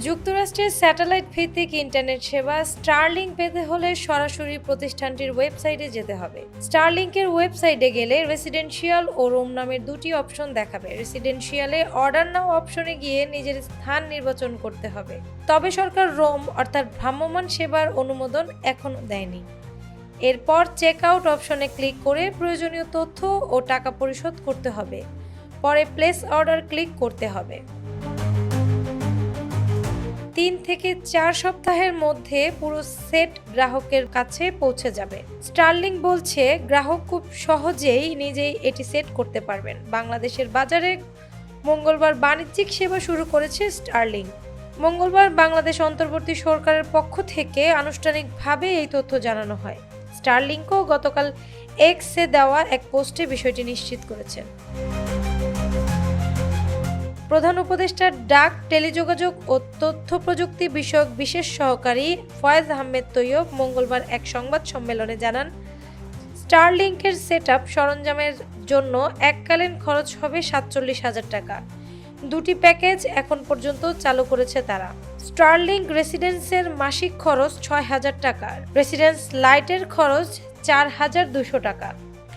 যুক্তরাষ্ট্রের স্যাটেলাইট ভিত্তিক ইন্টারনেট সেবা স্টারলিংক পেতে হলে সরাসরি প্রতিষ্ঠানটির ওয়েবসাইটে যেতে হবে। স্টারলিংকের ওয়েবসাইটে গেলে রেসিডেন্সিয়াল ও রুম নামের দুটি অপশন দেখাবে। রেসিডেন্সিয়ালে অর্ডার নাও অপশনে গিয়ে নিজের স্থান নির্বাচন করতে হবে। তবে সরকার রোম অর্থাৎ ভ্রাম্যমাণ সেবার অনুমোদন এখনও দেয়নি। এরপর চেক আউট অপশনে ক্লিক করে প্রয়োজনীয় তথ্য ও টাকা পরিশোধ করতে হবে। পরে প্লেস অর্ডার ক্লিক করতে হবে। তিন থেকে চার সপ্তাহের মধ্যে পুরো সেট গ্রাহকের কাছে পৌঁছে যাবে। স্টারলিং বলছে, গ্রাহক খুব সহজেই নিজেই এটি সেট করতে পারবেন। বাংলাদেশের বাজারে মঙ্গলবার বাণিজ্যিক সেবা শুরু করেছে স্টারলিং। মঙ্গলবার বাংলাদেশ অন্তর্বর্তী সরকারের পক্ষ থেকে আনুষ্ঠানিকভাবে এই তথ্য জানানো হয়। স্টারলিংকও গতকাল এক্সে দেওয়া এক পোস্টে বিষয়টি নিশ্চিত করেছেন প্রধান উপদেষ্টা ডাক, টেলিযোগাযোগ ও তথ্য প্রযুক্তি বিষয়ক বিশেষ সহকারী ফয়েজ আহমেদ তৈয়ব মঙ্গলবার এক সংবাদ সম্মেলনে জানান, স্টারলিংকের সেট আপ সরঞ্জামের জন্য এককালীন খরচ হবে সাতচল্লিশ হাজার টাকা। দুটি প্যাকেজ এখন পর্যন্ত চালু করেছে তারা। স্টারলিংক রেসিডেন্সের মাসিক খরচ ছয় হাজার টাকা। রেসিডেন্স লাইটের খরচ চার হাজার দুশো টাকা।